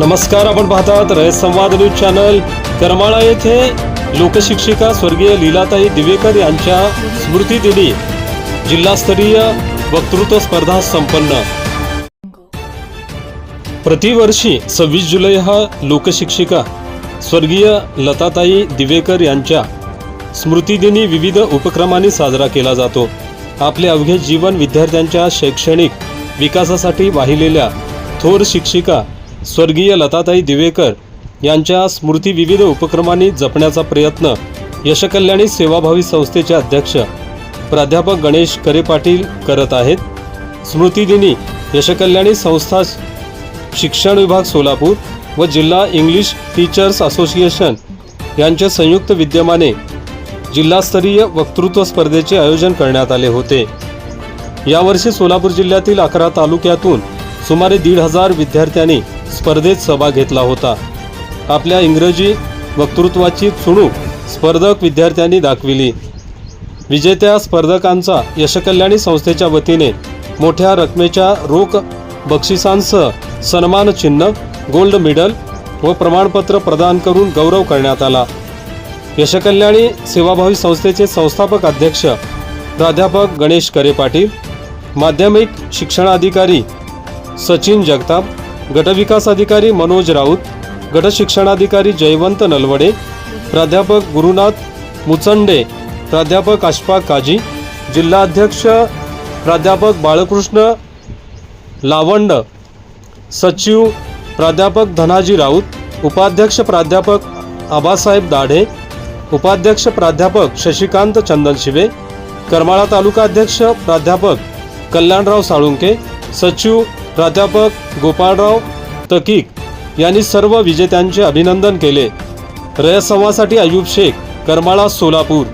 नमस्कार आपण पाहतात रयत संवाद न्यूज चॅनल. करमाळा येथे लोकशिक्षिका स्वर्गीय लीलाताई दिवेकर यांच्या स्मृतिदिनी जिल्हास्तरीय वक्तृत्व स्पर्धा संपन्न. प्रतिवर्षी सव्वीस जुलै हा लोकशिक्षिका स्वर्गीय लताताई दिवेकर यांच्या स्मृतिदिनी विविध उपक्रमांनी साजरा केला जातो. आपले अवघे जीवन विद्यार्थ्यांच्या शैक्षणिक विकासासाठी वाहिलेल्या थोर शिक्षिका स्वर्गीय लताताई दिवेकर यांच्या स्मृती विविध उपक्रमांनी जपण्याचा प्रयत्न यशकल्याणी सेवाभावी संस्थेचे अध्यक्ष प्राध्यापक गणेश करे पाटील करत आहेत. स्मृतिदिनी यशकल्याणी संस्था शिक्षण विभाग सोलापूर व जिल्हा इंग्लिश टीचर्स असोसिएशन यांच्या संयुक्त विद्यमाने जिल्हास्तरीय वक्तृत्व स्पर्धेचे आयोजन करण्यात आले होते. यावर्षी सोलापूर जिल्ह्यातील अकरा तालुक्यातून सुमारे दीड हजार विद्यार्थ्यांनी स्पर्धेत सहभाग घेतला होता. आपल्या इंग्रजी वक्तृत्वाची चुणूक स्पर्धक विद्यार्थ्यांनी दाखविली. विजेत्या स्पर्धकांचा यशकल्याणी संस्थेच्या वतीने मोठ्या रकमेच्या रोख बक्षिसांसह सन्मान चिन्ह गोल्ड मेडल व प्रमाणपत्र प्रदान करून गौरव करण्यात आला. यशकल्याणी सेवाभावी संस्थेचे संस्थापक अध्यक्ष प्राध्यापक गणेश करे पाटील माध्यमिक शिक्षणाधिकारी सचिन जगताप गटविकास अधिकारी मनोज राऊत गटशिक्षणाधिकारी जयवंत नलवडे प्राध्यापक गुरुनाथ मुचंडे प्राध्यापक अशफाक काजी जिल्हाध्यक्ष प्राध्यापक बाळकृष्ण लावंड सचिव प्राध्यापक धनाजी राऊत उपाध्यक्ष प्राध्यापक आबासाहेब दाढे उपाध्यक्ष प्राध्यापक शशिकांत चंदनशिवे करमाळा तालुका अध्यक्ष प्राध्यापक कल्याणराव साळुंके सचिव प्राध्यापक गोपाळराव तकीक यांनी सर्व विजेत्यांचे अभिनंदन केले. रयसंवासाठी अयूब शेख करमाळा सोलापूर.